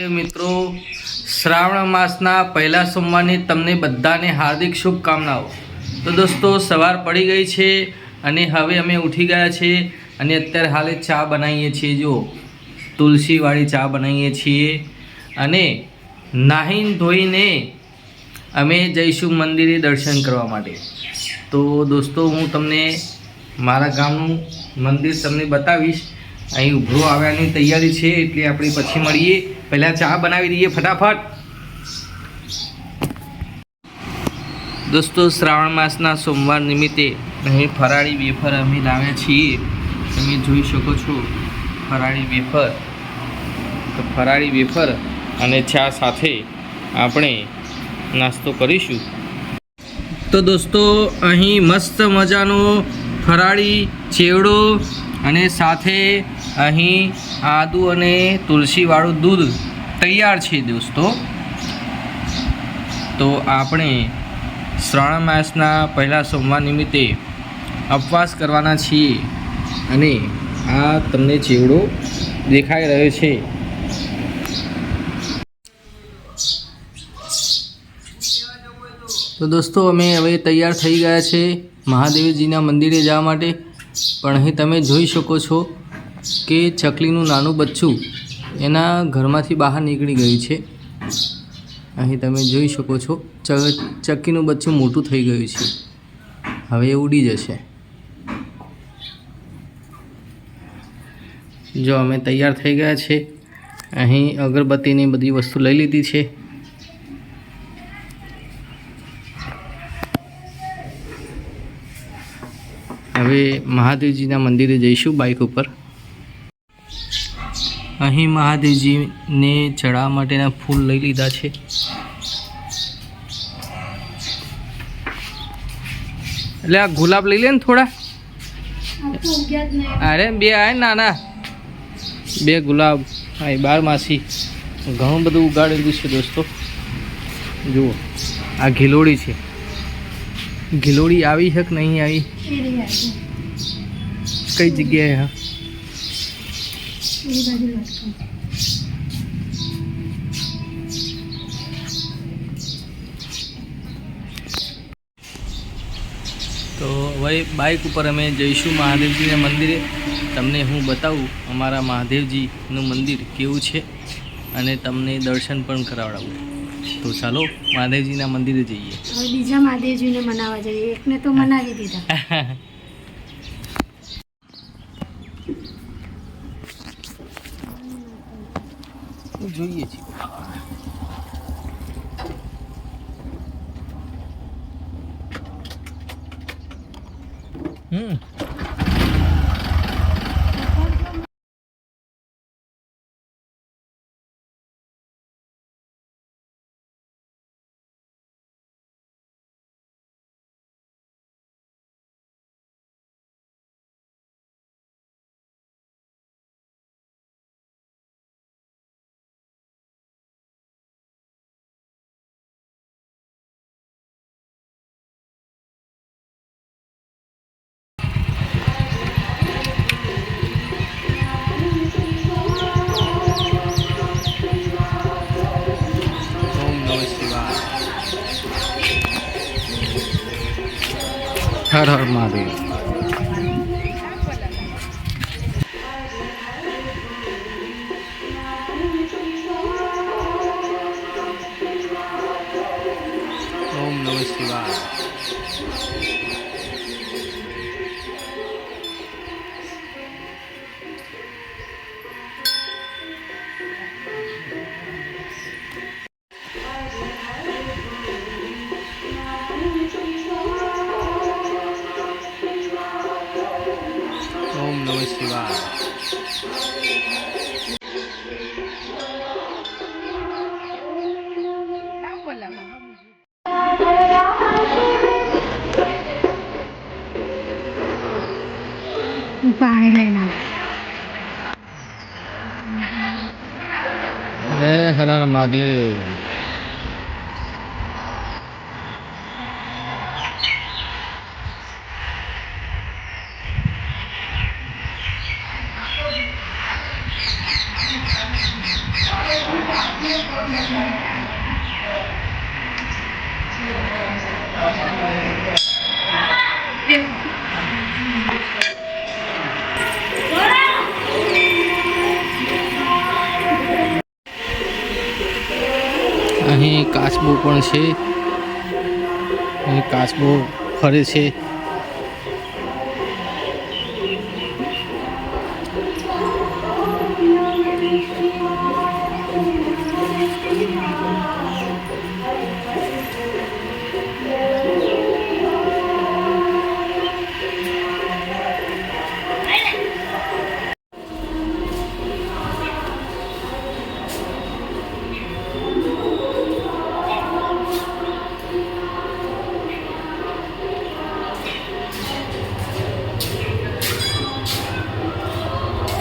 મિત્રો, શ્રાવણ માસના પહેલા સોમવારની તમને બધાને હાર્દિક શુભકામનાઓ. તો દોસ્તો, સવાર પડી ગઈ છે અને હવે અમે ઉઠી ગયા છે અને અત્યારે હાલે ચા બનાવીએ છીએ જો તુલસીવાળી ચા બનાવીએ છીએ અને નાહીને ધોઈને અમે જઈશું મંદિરે દર્શન કરવા માટે. તો દોસ્તો, હું તમને મારા ગામનું મંદિર તમને બતાવીશ. અહીં ઉભરો આવ્યાની તૈયારી છે, એટલે આપણે પછી મળીએ. પહેલાં ચા બનાવી દઈએ ફટાફટ. દોસ્તો, શ્રાવણ માસના સોમવાર નિમિત્તે અહીં ફરાળી વેફર અમે લાવ્યા છીએ. તમે જોઈ શકો છો, ફરાળી વેફર. તો ફરાળી વેફર અને ચા સાથે આપણે નાસ્તો કરીશું. તો દોસ્તો, અહીં મસ્ત મજાનો ફરાળી ચેવડો અને સાથે અહીં આદુ અને તુલસીવાળું દૂધ તૈયાર છે દોસ્તો. તો આપણે શ્રાવણ માસના પહેલા સોમવાર નિમિત્તે ઉપવાસ કરવાના છીએ અને આ તમને ચેવડો દેખાઈ રહ્યો છે. તો દોસ્તો અમે હવે તૈયાર થઈ ગયા છે મહાદેવજીના મંદિરે જવા માટે. પણ અહીં તમે જોઈ શકો છો કે ચકલીનું નાનું બચ્ચું એના ઘરમાંથી બહાર નીકળી ગયું છે. અહીં તમે જોઈ શકો છો, ચ ચક્કીનું બચ્ચું મોટું થઈ ગયું છે. હવે એ ઉડી જશે. જો અમે તૈયાર થઈ ગયા છે, અહીં અગરબત્તીની બધી વસ્તુ લઈ લીધી છે. હવે મહાદેવજીના મંદિરે જઈશું બાઇક ઉપર. અહીં મહાદેવજીને ચડાવવા માટેના ફૂલ લઈ લીધા છે. એટલે આ ગુલાબ લઈ લે ને થોડા. અરે બે આય નાના. બે ગુલાબ હા બાર માસી ઘણું બધું ઉગાડેલું છે દોસ્તો. જુઓ, આ ઘીલોડી છે. ઘિલોડી આવી છે કે નહીં આવી? કઈ જગ્યાએ હા? તો હવે બાઇક ઉપર અમે જઈશું મહાદેવજીના મંદિરે. તમને હું બતાવું અમારા મહાદેવજીનું મંદિર કેવું છે અને તમને દર્શન પણ કરાવડાવું. તો ચાલો મહાદેવજીના મંદિરે જઈએ. હવે બીજા મહાદેવજીને મનાવવા જઈએ. એકને તો મનાવી દીધા. જોઈએ છીએ. હમ. હર હર મહાદેવ. ઓમ નમઃ શિવાય. પાણી લઈને હે હર અહીં કાચબો પણ છે. અહીં કાચબો ફરે છે.